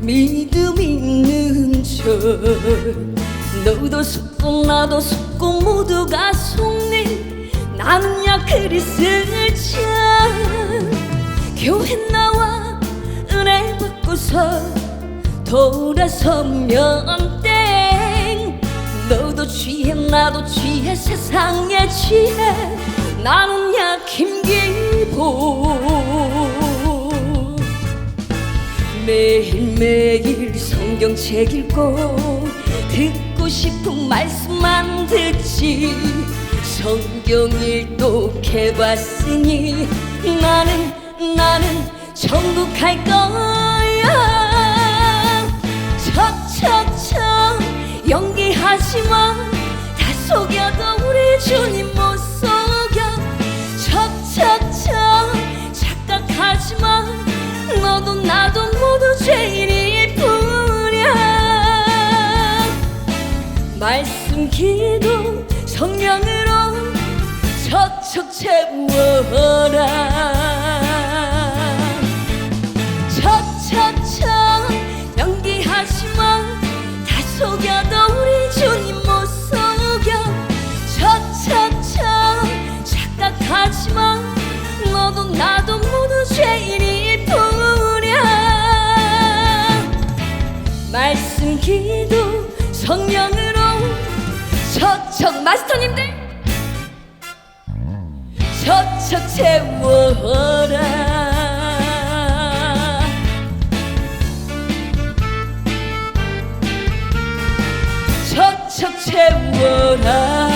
믿음 있는 절 너도 속고 나도 속고 모두가 속네 나는 야 그리스자 교회 나와 은혜 받고서 돌아서면 땡. 너도 취해 나도 취해 세상에 취해. 나는 매일매일 성경책 읽고 듣고 싶은 말씀만 듣지. 성경 일독해봤으니 나는 나는 천국 갈 거야. 척척척 연기하지마. 다 속여도 우리 주님 기도 성령으로 척척 채워라. 척척척 연기하지마 다 속여도 우리 주님 못 속여. 척척척 착각하지마 너도 나도 모두 죄인일 뿐이야. 말씀 기도 성령으로 마스터님들? 척척 채워라. 척척 채워라